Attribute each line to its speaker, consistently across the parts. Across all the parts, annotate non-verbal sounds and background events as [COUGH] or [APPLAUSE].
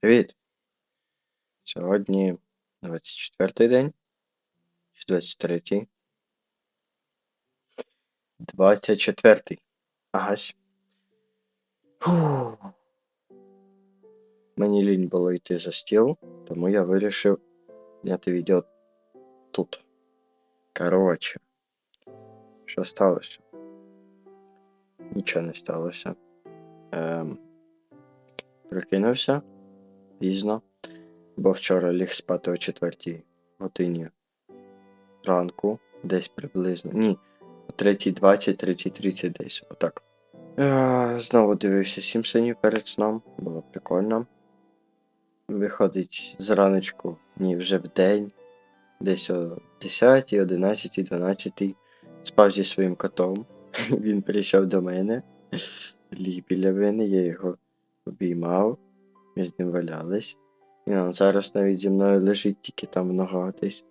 Speaker 1: Привіт! Сьогодні 24 день. Чи 23? 24. Агась. Фу. Мені лінь було йти за стіл, тому я вирішив зняти відео тут. Коротше, що сталося? Нічого не сталося. Ем, прокинувся пізно, бо вчора ліг спати о 4 годині ранку, десь приблизно. Ні, о 3.20, 3.30 десь, отак. Е, знову дивився Сімпсонів перед сном, було прикольно. Виходить зраночку, ні, вже в день, десь о 10, 11, 12 спав зі своїм котом. [LAUGHS] Він прийшов до мене, ліг біля мене, я його обіймав, з ним валялись. Він зараз навіть зі мною лежить тільки там в ногах десь.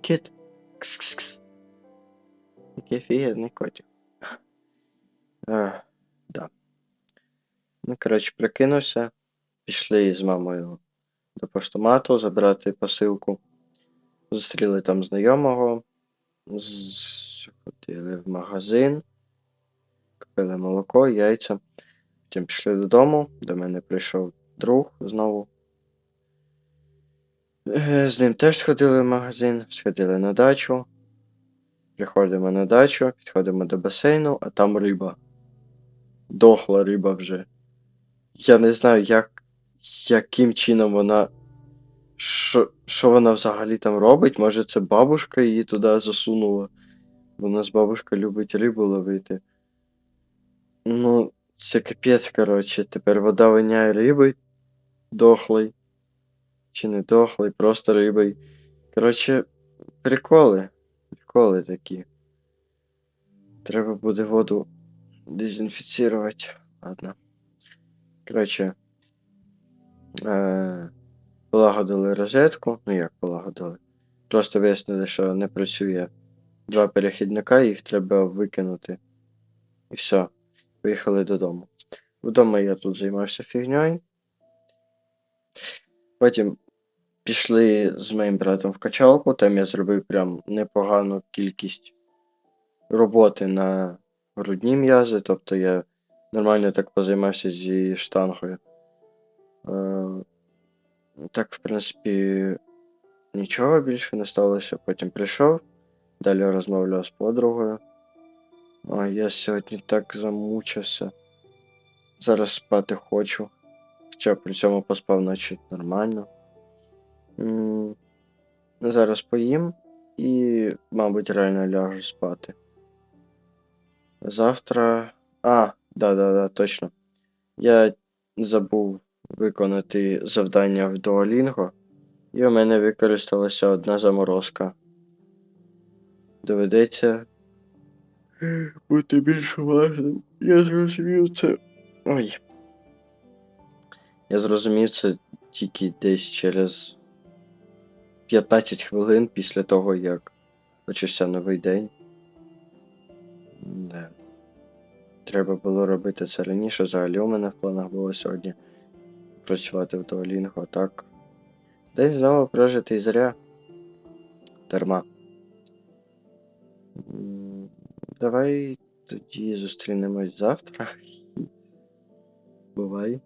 Speaker 1: Кіт. Кс-кс-кс. Який офігенний котик. А, да. Ну, коротше, прикинувся. Пішли з мамою до поштомату забрати посилку. Зустріли там знайомого. Сходили в магазин. Купили молоко, яйця. Потім пішли додому. До мене прийшов друг знову. Е, З ним теж сходили в магазин, сходили на дачу. Приходимо на дачу, підходимо до басейну, а там риба. Дохла риба вже. Я не знаю, як, яким чином вона. Що, що вона взагалі там робить? Може це бабушка її туди засунула. У нас бабушка любить рибу ловити. Ну, це капець, коротше. Тепер вода воняє рибою дохлий. Чи не дохлий, просто рибою. Коротше, приколи. Приколи такі. Треба буде воду дезінфіцірувати. Ладно. Коротше. Е- полагодили розетку. Ну як полагодили? Просто вияснили, що не працює два перехідника, їх треба викинути. І все. Поїхали додому. Вдома я тут займався фігньою. Потім пішли з моїм братом в качалку, там я зробив прям непогану кількість роботи на грудні м'язи, тобто я нормально так позаймався зі штангою. Е, так, в принципі, нічого більше не сталося. Потім прийшов, далі розмовляв з подругою. Ой, я сьогодні так замучився. Зараз спати хочу. Хоча при цьому поспав наче нормально. Зараз поїм і, мабуть, реально ляжу спати. Завтра. А, да-да-да, точно. Я забув виконати завдання в Duolingo, і у мене використалася одна заморозка. Доведеться [GASPS] бути більш уважним. Я зрозумів це. Ой. Я зрозумів це тільки десь через 15 хвилин після того, як почався новий день. Да. Треба було робити це раніше. Взагалі у мене в планах було сьогодні працювати в Duolingo, а так. День знову прожитий зря. Дарма. Давай тоді зустрінемось завтра. [LAUGHS] Бувай.